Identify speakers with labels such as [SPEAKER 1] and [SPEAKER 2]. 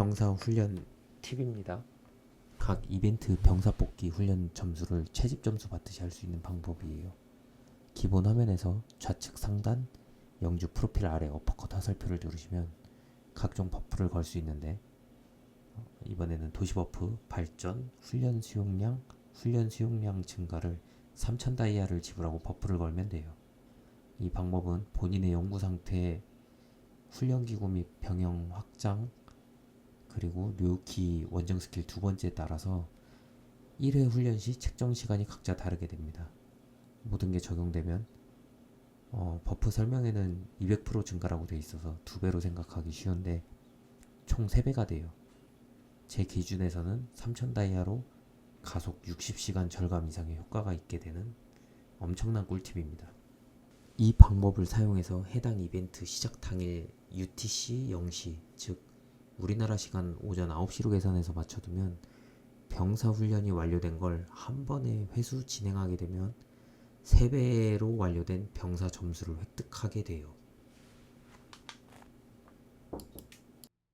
[SPEAKER 1] 병사 훈련 팁입니다. 각 이벤트 병사 뽑기 훈련 점수를 채집 점수 받듯이 할 수 있는 방법이에요. 기본 화면에서 좌측 상단 영주 프로필 아래 어퍼컷 화살표를 누르시면 각종 버프를 걸 수 있는데 어, 이번에는 도시 버프, 발전, 훈련 수용량, 훈련 수용량 증가를 3000 다이아를 지불하고 버프를 걸면 돼요. 이 방법은 본인의 연구 상태, 훈련 기구 및 병영 확장, 그리고 료키 원정 스킬 두 번째에 따라서 1회 훈련 시 책정 시간이 각자 다르게 됩니다. 모든 게 적용되면 어, 버프 설명에는 200% 증가라고 돼 있어서 두 배로 생각하기 쉬운데 총 3배가 돼요. 제 기준에서는 3000 다이아로 가속 60시간 절감 이상의 효과가 있게 되는 엄청난 꿀팁입니다. 이 방법을 사용해서 해당 이벤트 시작 당일 UTC 0시 즉 우리나라 시간 오전 9시로 계산해서 맞춰두면 병사 훈련이 완료된 걸 한 번에 회수 진행하게 되면 3배로 완료된 병사 점수를 획득하게 돼요.